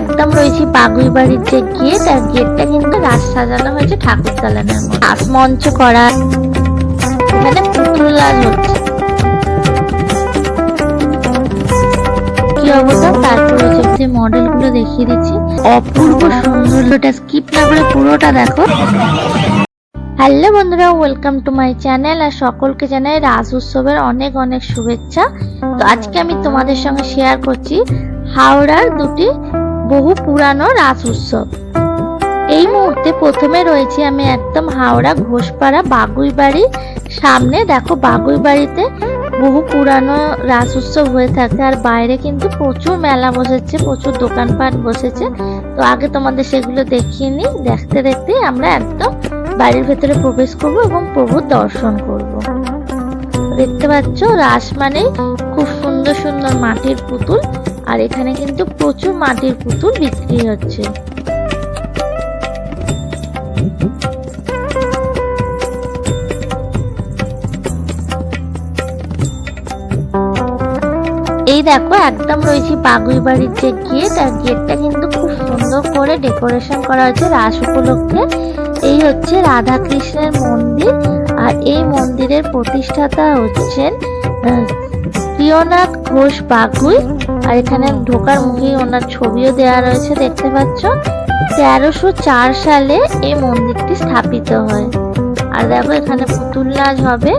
একদম রয়েছি বাগুই বাড়ির যে গেট, আর গেটটা কিন্তু রাজ সাজানো হয়েছে ঠাকুর মধ্যে। রাস মঞ্চ করা এখানে পুতুল নাচ হচ্ছে। কি অবস্থা? তারপর যে মডেলগুলো দেখিয়ে দিচ্ছি। অপূর্ব সৌন্দর্যটা স্কিপ না করে পুরোটা দেখো। হ্যালো বন্ধুরা ওয়েলকাম টু মাই চ্যানেল আর সকলকে জানাই রাজ উৎসবের অনেক অনেক শুভেচ্ছা। তো আজকে আমি তোমাদের সঙ্গে শেয়ার করছি হাওড়ার দুটি বহু পুরানো রাস উৎসব। এই মুহূর্তে প্রথমে রয়েছে আমি একদম হাওড়া ঘোষপাড়া বাগুই বাড়ি সামনে দেখো বাগুই বাড়িতে বহু পুরানো রাস উৎসব হয়ে থাকে আর বাইরে কিন্তু প্রচুর মেলা বসেছে, প্রচুর দোকানপাট বসেছে। তো আগে তোমাদের সেগুলো দেখিয়ে নিই, দেখতে দেখতে আমরা একদম বাড়ির ভেতরে প্রবেশ করব এবং প্রভুর দর্শন করব। দেখতে পাচ্ছ রাস মানে খুব সুন্দর সুন্দর মাটির পুতুল। আর এখানে কিন্তু প্রচুর মাটির পুতুল বিক্রি হচ্ছে। এই দেখো, একদম রয়েছে বাগুই বাড়ির যে গেট, আর গেটটা কিন্তু খুব সুন্দর করে ডেকোরেশন করা হয়েছে রাস উপলক্ষে। এই হচ্ছে রাধা কৃষ্ণের মন্দির, আর এই মন্দিরের প্রতিষ্ঠাতা হচ্ছেন প্রিয়নাথ ঘোষ বাগুই। আর এখানে ঢোকার মুখে ওনার ছবিও দেওয়া রয়েছে, দেখতে পাচ্ছ? তেরোশো চার সালে এই মন্দিরটি স্থাপিত হয়। আর দেখো, এখানে পুতুল নাচ হবে।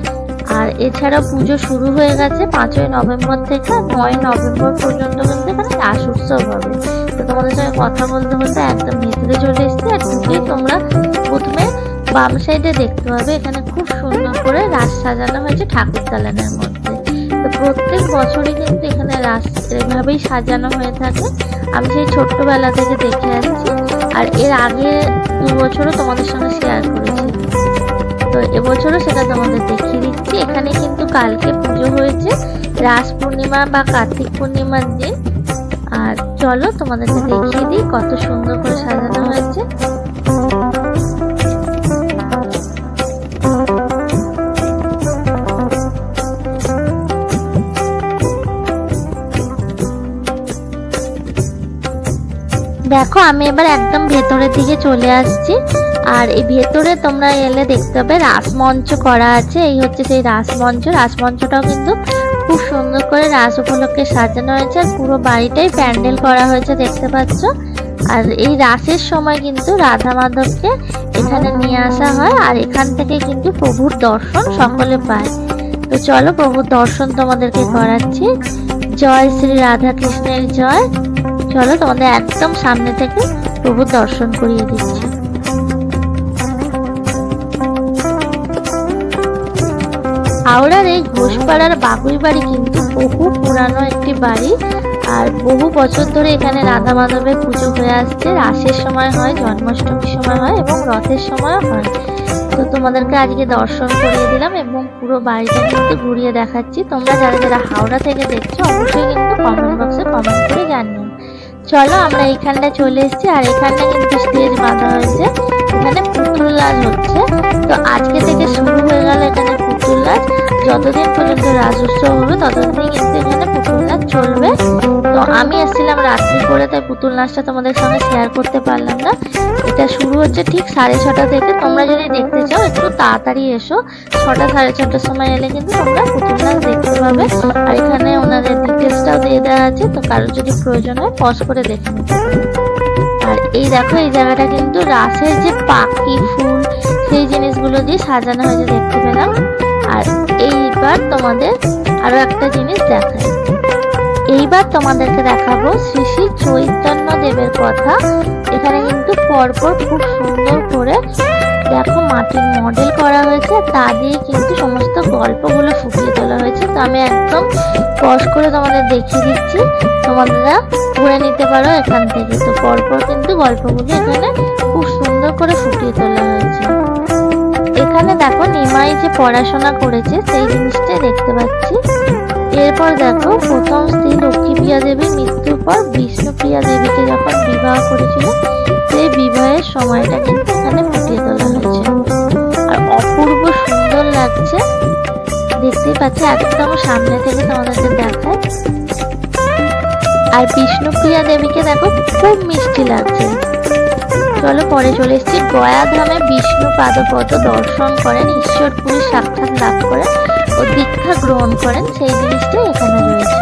আর এছাড়া পুজো শুরু হয়ে গেছে পাঁচই নভেম্বর থেকে, নয় নভেম্বর পর্যন্ত কিন্তু এখানে রাস উৎসব হবে। তো তোমাদের সঙ্গে কথা বলতে বলতে একদম ভেতরে চলে এসেছি। আর ঢুকেই তোমরা প্রথমে বাম সাইডে দেখতে পাবে, এখানে খুব সুন্দর করে রাস সাজানো হয়েছে ঠাকুর দালানের মধ্যে। প্রত্যেক বছরই কিন্তু এখানে এভাবেই সাজানো হয়ে থাকে। আমি সেই ছোট্টবেলা থেকে দেখে আসছি। আর এর আগে দু বছরও তোমাদের সঙ্গে শেয়ার করেছি। তো এবছরও সেটা তোমাদের দেখিয়ে দিচ্ছি। এখানে কিন্তু কালকে পুজো হয়েছে। রাস পূর্ণিমা বা কার্তিক পূর্ণিমার দিন। আর চলো তোমাদেরকে দেখিয়ে দিই কত সুন্দর করে সাজানো হয়েছে। দেখো, আমি এবার একদম ভেতরের দিকে চলে আসছি। আর এই ভেতরে তোমরা এলে দেখতে পাবে রাসমঞ্চ করা আছে। এই হচ্ছে সেই রাসমঞ্চ। রাসমঞ্চটাও কিন্তু খুব সুন্দর করে রাস উপলক্ষে সাজানো হয়েছে। আর পুরো বাড়িটাই প্যান্ডেল করা হয়েছে, দেখতে পাচ্ছ? আর এই রাসের সময় কিন্তু রাধা মাধবকে এখানে নিয়ে আসা হয়। আর এখান থেকে কিন্তু প্রভুর দর্শন সকলে পায়। তো চলো, প্রভুর দর্শন তোমাদেরকে করাচ্ছি। জয় শ্রী রাধা কৃষ্ণের জয়। চলো তোমাদের একদম সামনে থেকে প্রভুর দর্শন করিয়ে দিচ্ছি। হাওড়ার এই ঘোষপাড়ার বাগুই বাড়ি কিন্তু বহু পুরানো একটি বাড়ি, আর বহু বছর ধরে এখানে রাধা মাধবের পুজো হয়ে আসছে। রাসের সময় হয়, জন্মাষ্টমীর সময় হয় এবং রথের সময় হয়। তো তোমাদেরকে আজকে দর্শন করিয়ে দিলাম এবং পুরো বাড়িটা কিন্তু ঘুরিয়ে দেখাচ্ছি। তোমরা যারা যারা হাওড়া থেকে দেখছ, অবশ্যই কিন্তু কমেন্ট বক্সে কমেন্ট চলো, আমরা এইখানটা চলে এসেছি, আর এখানটা কিন্তু স্টেজ বাঁধা হয়েছে। এখানে পুতুল নাচ হচ্ছে। তো আজকে থেকে শুরু হয়ে গেল এখানে পুতুল নাচ যতদিন পর্যন্ত রাজ উৎসব হবে ততদিন কিন্তু এখানে আমি এসেছিলাম রাত্রি করে, তাই পুতুল নাচটা তোমাদের সঙ্গে শেয়ার করতে পারলাম না। এটা শুরু হচ্ছে ঠিক সাড়ে ছটা থেকে। তোমরা যদি দেখতে চাও, একটু তাড়াতাড়ি এসো। ছটা সাড়ে ছটার সময় এলে কিন্তু তোমরা পুতুল নাচ দেখতে পাবে। আর এখানে ওনাদের ডিটেলসটাও দিয়ে দেওয়া আছে, তো কারোর যদি প্রয়োজন হয় পজ করে দেখে নিতে আর এই দেখো, এই জায়গাটা কিন্তু রাসের যে পাখি, ফুল, সেই জিনিসগুলো দিয়ে সাজানো হয়েছে, দেখতে পেলাম। আর এইবার তোমাদের আরও একটা জিনিস দেখাই। এইবার তোমাদেরকে দেখাবো শ্রী শ্রী চৈতন্য দেবের কথা। এখানে কিন্তু পরপর খুব সুন্দর করে দেখো মাটির মডেল করা হয়েছে, তা দিয়ে কিন্তু সমস্ত গল্পগুলো ফুটিয়ে তোলা হয়েছে। তো আমি একদম পজ করে তোমাদের দেখিয়ে দিচ্ছি, তোমরা ঘুরে নিতে পারো এখান থেকে। তো পরপর কিন্তু গল্পগুলো এখানে খুব সুন্দর করে ফুটিয়ে তোলা হয়েছে। এখানে দেখো নিমাই যে পড়াশোনা করেছে, সেই জিনিসটাই দেখতে পাচ্ছি। এরপর দেখো, প্রথম স্ত্রী লক্ষ্মী প্রিয়া দেবীর মৃত্যুর পর বিষ্ণুপ্রিয়া দেবীকে যখন বিবাহ করেছিল, সেই বিবাহের সময়টা কিন্তু এখানে ফুটিয়ে তোলা হয়েছে। আর অপূর্ব সুন্দর লাগছে। দেখতেই পাচ্ছি, একদম সামনে থেকে তোমাদেরকে দেখায়। আর বিষ্ণুপ্রিয়া দেবীকে দেখো, খুব মিষ্টি লাগছে। চলো, পরে চলে এসেছি। গয়া ধামে বিষ্ণু পাদপদ দর্শন করেন ঈশ্বরপুরী সাক্ষাৎ লাভ করেন। ও দীক্ষা গ্রহণ করেন, সেই জিনিসটাই এখানে রয়েছে।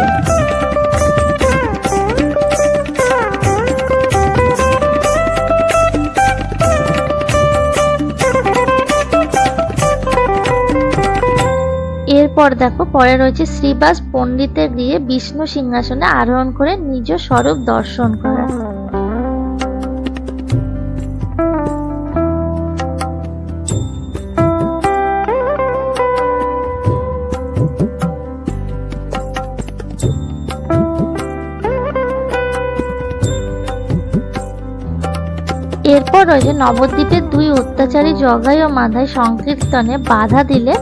এরপর দেখো, পরে রয়েছে শ্রীবাস পণ্ডিতে গিয়ে বিষ্ণু সিংহাসনে আরোহণ করে নিজ স্বরূপ দর্শন করা। রয়েছে। নবদ্বীপের দুই অত্যাচারী জগাই ও মাধাই সংকীর্তনে বাধা দিলে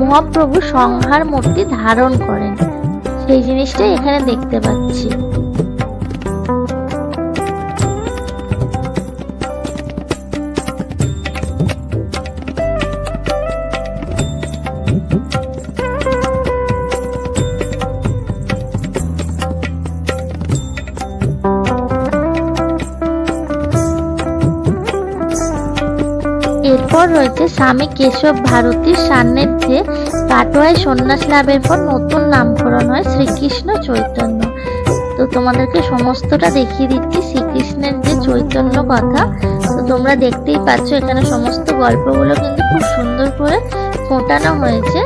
মহাপ্রভু সংহার মূর্তি ধারণ করেন। সেই জিনিসটাই এখানে দেখতে পাচ্ছি। রয়েছে স্বামী কেশব ভারতীর সান্নিধ্যে কাটোয়ায় সন্ন্যাস লাভের পর নতুন নামকরণ হয় শ্রীকৃষ্ণ চৈতন্য। তো তোমাদেরকে সমস্তটা দেখিয়ে দিচ্ছি, শ্রীকৃষ্ণের যে চৈতন্য কথা। তো তোমরা দেখতেই পাচ্ছ এখানে সমস্ত গল্পগুলো কিন্তু খুব সুন্দর করে ফোটানো হয়েছে।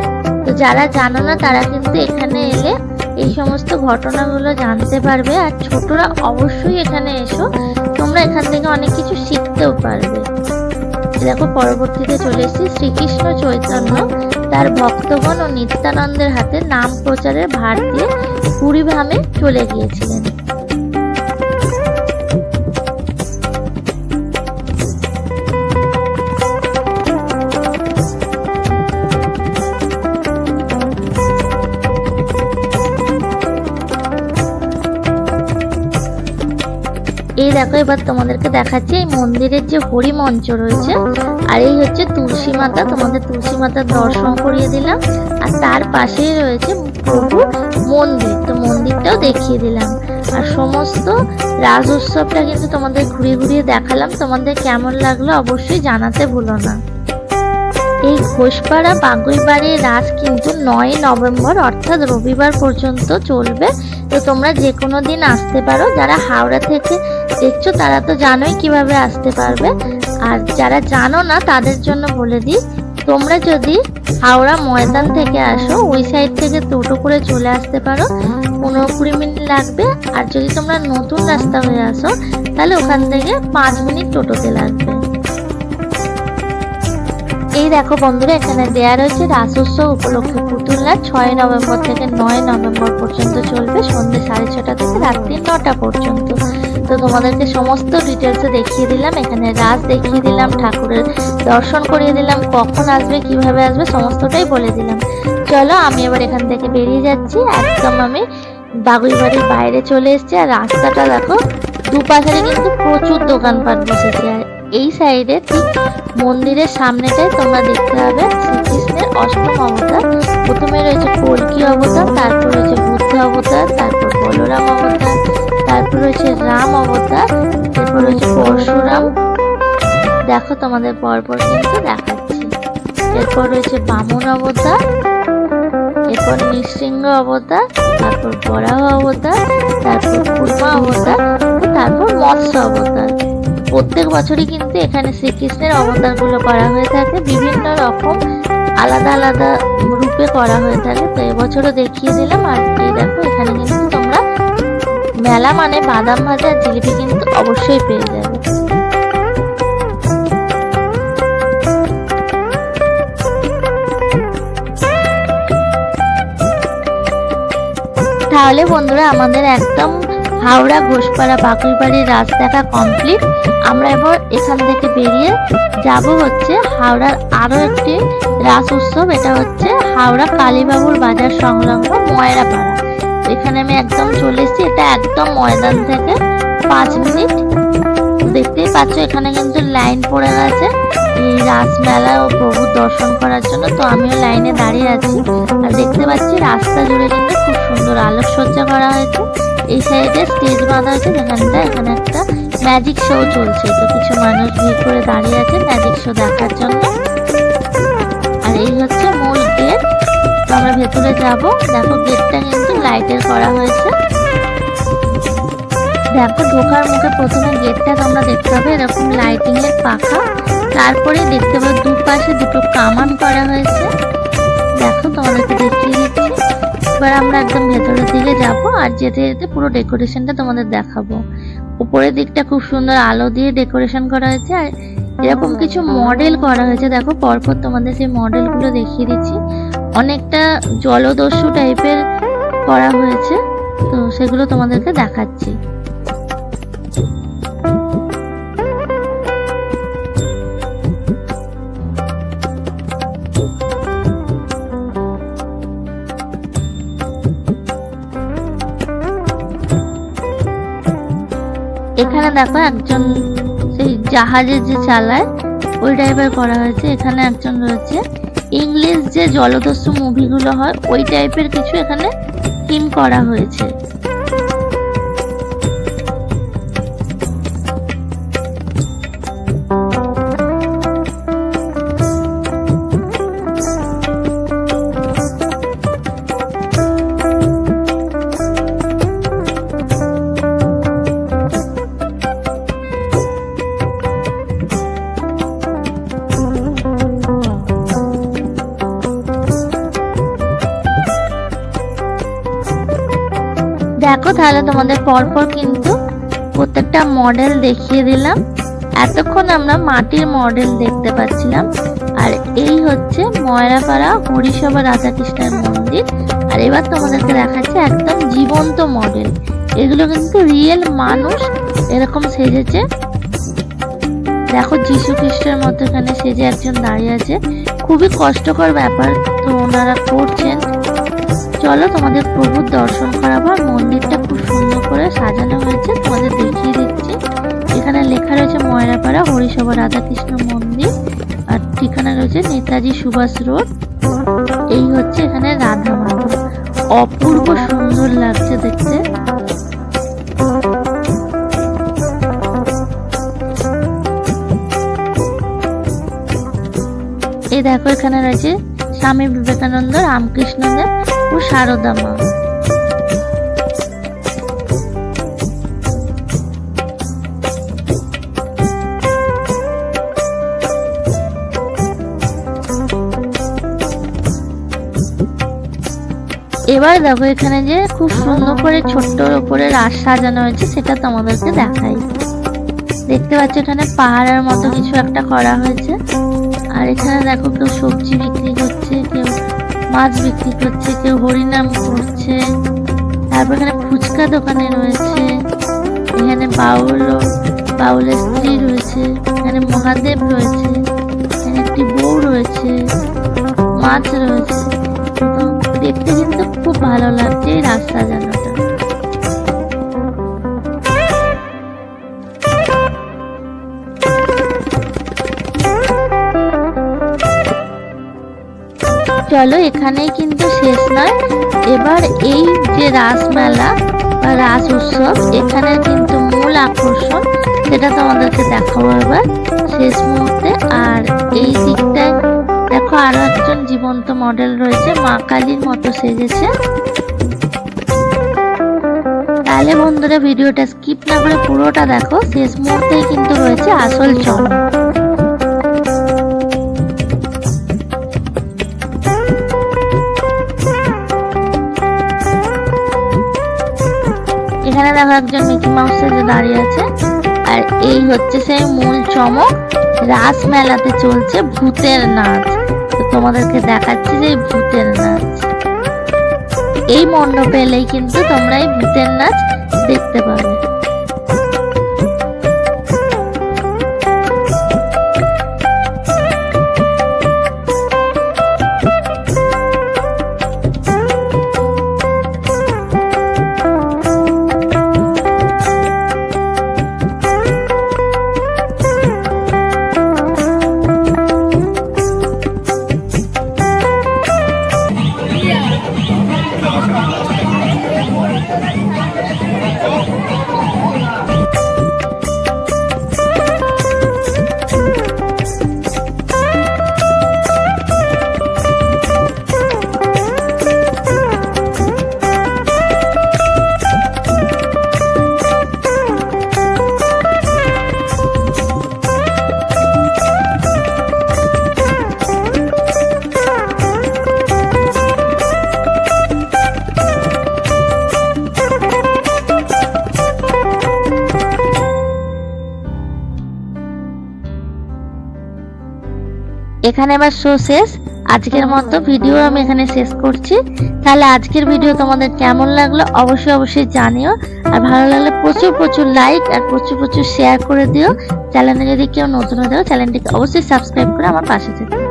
তো যারা জানো না, তারা কিন্তু এখানে এলে এই সমস্ত ঘটনাগুলো জানতে পারবে। আর ছোটরা অবশ্যই এখানে এসো, তোমরা এখান থেকে অনেক কিছু শিখতেও পারবে। দেখো পরবর্তীতে চলে এসেছি শ্রীকৃষ্ণ চৈতন্য। তার ভক্তগণ ও নিত্যানন্দের হাতে নাম প্রচারের ভার দিয়ে পুরীভামে চলে গিয়েছিলেন। এই দেখো, এবার তোমাদেরকে দেখাচ্ছি এই মন্দিরের যে হরি মঞ্চ রয়েছে। আর এই হচ্ছে তুলসী মাতা, তোমাদের তুলসী মাতার দর্শন করিয়ে দিলাম। আর তার পাশেই রয়েছে প্রভু মন্দির, তো মন্দিরটাও দেখিয়ে দিলাম। আর সমস্ত রাজ উৎসবটা কিন্তু তোমাদের ঘুরিয়ে ঘুরিয়ে দেখালাম। তোমাদের কেমন লাগল অবশ্যই জানাতে ভুলো না। এই ঘোষপাড়া বাগুইবাড়ির রাস কিন্তু নয় নভেম্বর, অর্থাৎ রবিবার পর্যন্ত চলবে। তো তোমরা যে কোনো দিন আসতে পারো। যারা হাওড়া থেকে দেখছ, তারা তো জানোই কীভাবে আসতে পারবে। আর যারা জানো না, তাদের জন্য বলে দিই, তোমরা যদি হাওড়া ময়দান থেকে আসো, ওই সাইড থেকে টোটো করে চলে আসতে পারো। পনেরো কুড়ি মিনিট লাগবে। আর যদি তোমরা নতুন রাস্তা হয়ে আসো, তাহলে ওখান থেকে পাঁচ মিনিট টোটোতে লাগবে। এই দেখো বন্ধুরা, এখানে দেয়া রয়েছে রাস উপলক্ষে পুতুল নাচ ছয় নভেম্বর থেকে নয় নভেম্বর পর্যন্ত চলবে সন্ধ্যে সাড়ে ছটা থেকে রাত্রি নটা পর্যন্ত। তো তোমাদেরকে সমস্ত ডিটেলসে দেখিয়ে দিলাম, এখানে রাস দেখিয়ে দিলাম, ঠাকুরের দর্শন করিয়ে দিলাম, কখন আসবে, কীভাবে আসবে, সমস্তটাই বলে দিলাম। চলো আমি এবার এখান থেকে বেরিয়ে যাচ্ছি, একদম আমি বাগুই বাড়ির বাইরে চলে এসেছি, আর রাস্তাটা দেখো দুপাশে কিন্তু প্রচুর দোকানপাট বসেছে, আর এই সাইডে ঠিক মন্দিরের সামনেটাই তোমরা দেখতে পাবে শ্রীকৃষ্ণের অষ্টম অবতার। প্রথমে রয়েছে কল্কি অবতার, তারপর রয়েছে বুদ্ধ অবতার, তারপর বলরাম অবতার, তারপর রয়েছে রাম অবতার, তারপর রয়েছে পরশুরাম। দেখো তোমাদের পরপর কিন্তু দেখাচ্ছি। এরপর রয়েছে বামন অবতার, এরপর নৃসিংহ অবতার, তারপর বরাহ অবতার, তারপর কুর্মা অবতার, তারপর মৎস্য অবতার। প্রত্যেক বছরই কিন্তু এখানে শ্রীকৃষ্ণের অবতারগুলো করা হয়ে থাকে। বিভিন্ন রকম আলাদা আলাদা রূপে করা হয়ে থাকে। তো এবছরও দেখিয়ে দিলাম। আর এই দেখো, এখানে কিন্তু তোমরা মেলা মানে বাদাম ভাজা আর জিলিপি কিন্তু অবশ্যই পেয়ে যাবে। তাহলে বন্ধুরা, আমাদের একদম হাওড়া ঘোষপাড়া বাকুইবাড়ির রাস্তাটা কমপ্লিট আমরা এবার এখান থেকে বেরিয়ে যাব হচ্ছে হাওড়ার আরও একটি রাস উৎসব, এটা হচ্ছে হাওড়া কালীবাবুর বাজার সংলগ্ন ময়রাপাড়া। এখানে আমি একদম চলে এসেছি, এটা একদম ময়দান থেকে পাঁচ মিনিট। দেখতেই পাচ্ছ, এখানে কিন্তু লাইন পড়ে গেছে। এই রাসমেলা ও প্রভুর দর্শন করার জন্য। তো আমিও লাইনে দাঁড়িয়ে আছি। আর দেখতে পাচ্ছি, রাস্তা জুড়ে কিন্তু খুব সুন্দর আলোকসজ্জা করা হয়েছে। এই সাইডে স্টেজ বাঁধা আছে, যেখানটা এখানে একটা ম্যাজিক শো চলছে। তো কিছু মানুষ ভিড় করে দাঁড়িয়ে আছে ম্যাজিক শো দেখার জন্য। আর এই হচ্ছে মূল গেট। তো আমরা ভেতরে যাব। দেখো গেটটা কিন্তু লাইটের করা হয়েছে। দেখো ঢোকার মুখে প্রথমে গেটটা তোমরা দেখতে পাবে, এরকম লাইটিং এর পাখা। তারপরে দেখতে পাবে দুপাশে দুটো কামান করা হয়েছে। দেখো তোমাদেরকে দেখিয়ে দিচ্ছি। এবার আমরা একদম ভেতরের দিকে যাব আর যেতে যেতে পুরো ডেকোরেশনটা তোমাদের দেখাবো। উপরের দিকটা খুব সুন্দর আলো দিয়ে ডেকোরেশন করা হয়েছে আর এরকম কিছু মডেল করা হয়েছে। দেখো পরপর তোমাদের সেই মডেলগুলো দেখিয়ে দিচ্ছি। অনেকটা জলদস্যু টাইপের করা হয়েছে। তো সেগুলো তোমাদেরকে দেখাচ্ছি। এখানে দেখো একজন সেই জাহাজে যে চালায়, ওই টাইপের করা হয়েছে। এখানে একজন রয়েছে। ইংলিশ যে জলদস্যু মুভিগুলো হয়, ওই টাইপের কিছু এখানে থিম করা হয়েছে। তাহলে তোমাদের পরপর কিন্তু প্রত্যেকটা মডেল দেখিয়ে দিলাম। এতক্ষণ আমরা মাটির মডেল দেখতে পাচ্ছিলাম। আর এই হচ্ছে ময়রাপাড়া হরিসভা রাধাকৃষ্ণের মন্দির। আর এবার তোমাদেরকে দেখাচ্ছে একদম জীবন্ত মডেল এগুলো কিন্তু রিয়েল মানুষ এরকম সেজেছে। দেখো যিশু খ্রিস্টের মতো এখানে সেজে একজন দাঁড়িয়ে আছে। খুবই কষ্টকর ব্যাপার তো ওনারা করছেন। চলো তোমাদের প্রভুর দর্শন করাবো মন্দিরটা খুব সুন্দর করে সাজানো হয়েছে, তোমাদের দেখিয়ে দিচ্ছি। এখানে লেখা রয়েছে ময়রাপাড়া, হরিসভা, রাধাকৃষ্ণ মন্দির, আর ঠিকানা রয়েছে নেতাজি সুভাষ রোড। এই হচ্ছে এখানে রাধা মাধব অপূর্ব সুন্দর লাগছে দেখতে। এই দেখো এখানে রয়েছে স্বামী বিবেকানন্দ রামকৃষ্ণদেব ও সারদা মা। এবার দেখো এখানে যে খুব সুন্দর করে ছোট্টর উপরে রাস সাজানো হয়েছে, সেটা তোমাদেরকে দেখাই। দেখতে পাচ্ছ এখানে পাহাড়ের মতো কিছু একটা করা হয়েছে। আর এখানে দেখো কেউ সবজি বিক্রি করছে, কেউ মাছ বিক্রি করছে, কেউ হরিনাম করছে। তারপর এখানে ফুচকা দোকানে রয়েছে। এখানে বাউল, বাউলের স্ত্রী রয়েছে। এখানে মহাদেব রয়েছে। এখানে একটি বউ রয়েছে। মাছ রয়েছে। দেখতে কিন্তু খুব ভালো লাগছে এই রাস্তা জানাটা চলো, এখানেই কিন্তু শেষ নয়। এবার এই যে রাসমেলা বা রাস উৎসব, এখানে কিন্তু মূল আকর্ষণ সেটা তোমাদেরকে দেখাবো এবার শেষ মুহূর্তে। আর এই দিকটায় দেখো আরও একজন জীবন্ত মডেল রয়েছে, মা কালীর মতো সেজেছে। তাহলে বন্ধুরা, ভিডিওটা স্কিপ না করে পুরোটা দেখো, শেষ মুহূর্তেই কিন্তু রয়েছে আসল চমক এখানে দেখো একজন মিকি মাউস সেজে দাঁড়িয়ে আছে। আর এই হচ্ছে সেই মূল চমক রাস মেলাতে চলছে ভূতের নাচ। তো তোমাদেরকে দেখাচ্ছি যে ভূতের নাচ। এই মণ্ডপে এলেই কিন্তু তোমরা এই ভূতের নাচ দেখতে পাবে। এখানে আবার শো শেষ। আজকের মতো ভিডিও আমি এখানে শেষ করছি। তাহলে আজকের ভিডিও তোমাদের কেমন লাগল অবশ্যই অবশ্যই জানিও। আর ভালো লাগলে প্রচুর প্রচুর লাইক আর প্রচুর প্রচুর শেয়ার করে দিও। চ্যানেলে যদি কেউ নতুন হয়ে যাও চ্যানেলটিকে অবশ্যই সাবস্ক্রাইব করে আমার পাশে থেকো।